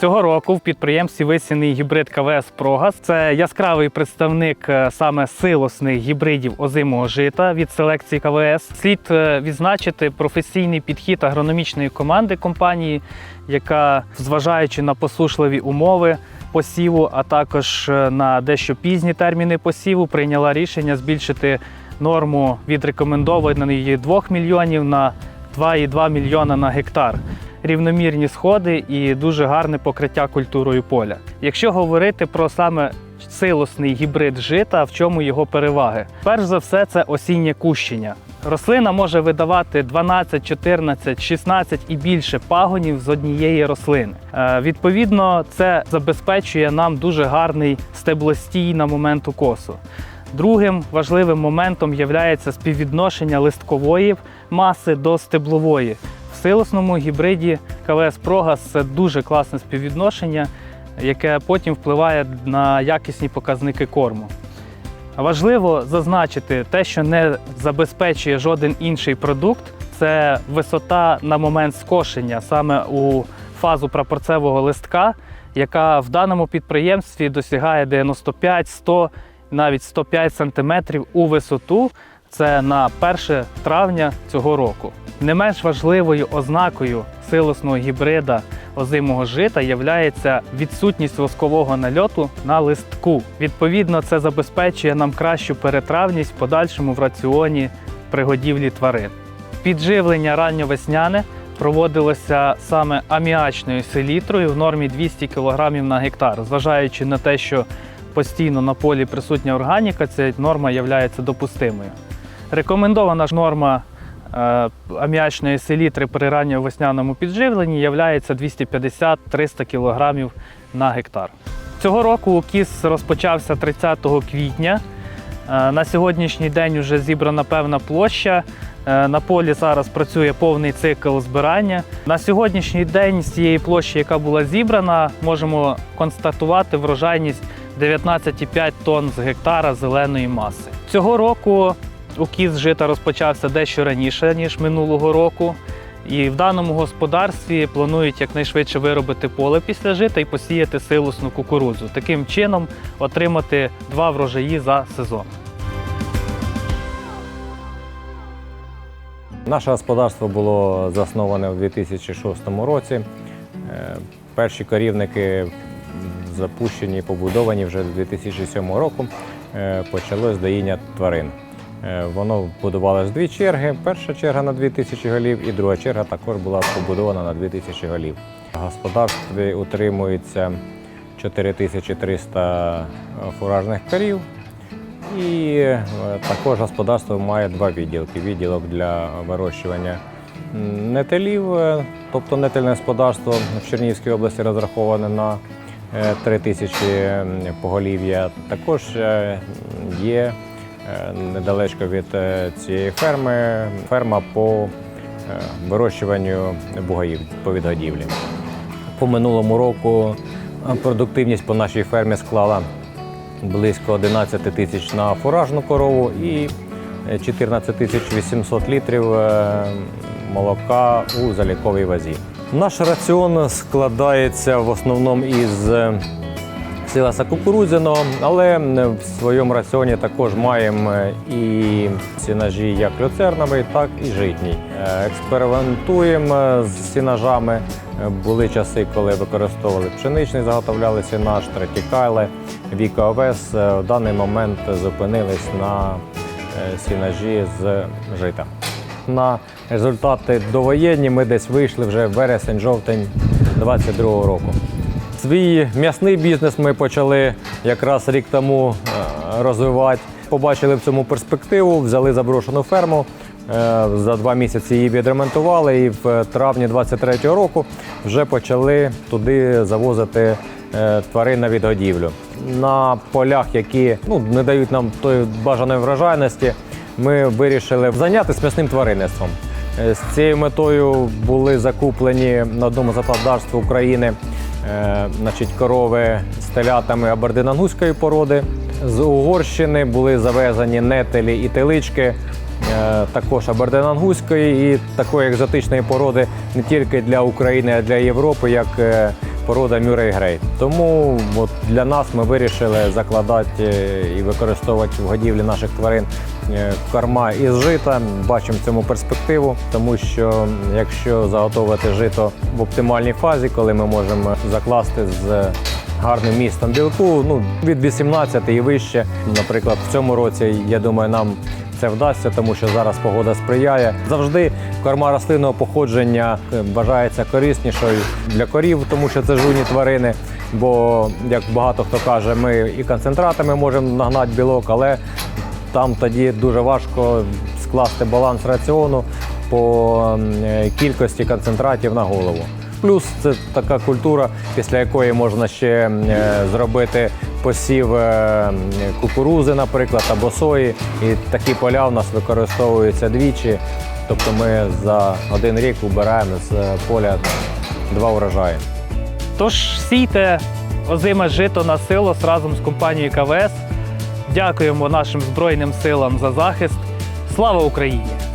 Цього року в підприємстві висіяний гібрид КВС Прогас. Це яскравий представник е, саме силосних гібридів озимого жита від селекції КВС. Слід е, відзначити професійний підхід агрономічної команди компанії, яка, зважаючи на посушливі умови посіву, а також е, на дещо пізні терміни посіву, прийняла рішення збільшити норму від рекомендованої 2 мільйонів на 2,2 мільйона на гектар рівномірні сходи і дуже гарне покриття культурою поля. Якщо говорити про саме силосний гібрид жита, в чому його переваги? Перш за все, це осіннє кущення. Рослина може видавати 12, 14, 16 і більше пагонів з однієї рослини. Е, відповідно, це забезпечує нам дуже гарний стеблостій на момент укосу. Другим важливим моментом є співвідношення листкової маси до стеблової. Силосному гібриді КВС Прогас це дуже класне співвідношення, яке потім впливає на якісні показники корму. Важливо зазначити те, що не забезпечує жоден інший продукт, це висота на момент скошення саме у фазу прапорцевого листка, яка в даному підприємстві досягає 95, 100, навіть 105 см у висоту. Це на 1 травня цього року. Не менш важливою ознакою силосного гібрида озимого жита є відсутність воскового нальоту на листку. Відповідно, це забезпечує нам кращу перетравність в подальшому в раціоні при годівлі тварин. Підживлення ранньовесняне проводилося саме аміачною селітрою в нормі 200 кг на гектар, зважаючи на те, що постійно на полі присутня органіка, ця норма є допустимою. Рекомендована ж норма аміачної селітри при ранньовесняному підживленні є 250-300 кг на гектар. Цього року укіс розпочався 30 квітня. Е, На сьогоднішній день вже зібрана певна площа. Е, На полі зараз працює повний цикл збирання. На сьогоднішній день з цієї площі, яка була зібрана, можемо констатувати врожайність 19,5 тонн з гектара зеленої маси. Цього року укіс жита розпочався дещо раніше, ніж минулого року. І в даному господарстві планують якнайшвидше виробити поле після жита і посіяти силосну кукурудзу. Таким чином отримати два врожаї за сезон. Наше господарство було засноване у 2006 році. Е, Перші корівники запущені і побудовані вже з 2007 року. Е, Почалось доїння тварин. Е, Воно будувалося дві черги. Перша черга на 2000 голів і друга черга також була побудована на 2000 голів. В господарстві утримується 4300 фуражних корів. І е, також господарство має два відділки. Відділок для вирощування нетелів, е, тобто нетельне господарство в Чернігівській області розраховане на е, 3 тисячі поголів'я. Також е, є е, недалечко від е, цієї ферми ферма по е, вирощуванню бугаїв по відгодівлі. По минулому року е, продуктивність по нашій фермі склала близько 11 тисяч на фуражну корову і е, 14 тисяч 800 літрів молока у заліковій вазі. Наш раціон складається в основному із е, силаса кукурудзяного, але в своєму раціоні також маємо е, і сінажі як люцерновий, так і житній. Е, Експериментуємо з сінажами. Е, Були часи, коли використовували пшеничний, заготовляли сінаж, третікайле, Віка Овес. Е, В даний момент зупинились на е, сінажі з жита. На результати довоєнні ми десь вийшли вже вересень-жовтень 22-го року. Свій м'ясний бізнес ми почали якраз рік тому е, розвивати. Побачили в цьому перспективу, взяли заброшену ферму. е, За два місяці її відремонтували і в травні 23-го року вже почали туди завозити е, тварин на відгодівлю. На полях, які ну, не дають нам тої бажаної врожайності, ми вирішили зайнятися м'ясним тваринництвом. З цією метою були закуплені на одному з України значить, корови з телятами абердинангузької породи. З Угорщини були завезені нетелі і телички, е, також абердинангузької і такої екзотичної породи не тільки для України, а для Європи, як е, порода Мюррей Грей. Тому от для нас ми вирішили закладати е, і використовувати в годівлі наших тварин е, корма із жита. Бачимо цьому перспективу, тому що якщо заготовити жито в оптимальній фазі, коли ми можемо закласти з гарним містом білку, ну від 18 і вище. Наприклад, в цьому році я думаю, нам це вдасться, тому що зараз погода сприяє. Завжди корма рослинного походження е, вважається кориснішою для корів, тому що це жуні тварини. Бо, як багато хто каже, ми і концентратами можемо нагнати білок, але там тоді дуже важко скласти баланс раціону по е, кількості концентратів на голову. Плюс це така культура, після якої можна ще е, зробити посів е, кукурузи, наприклад, або сої. І такі поля у нас використовуються двічі. Тобто ми за один рік убираємо з поля два урожаї. Тож сійте озиме жито на силос разом з компанією КВС. Дякуємо нашим Збройним силам за захист. Слава Україні!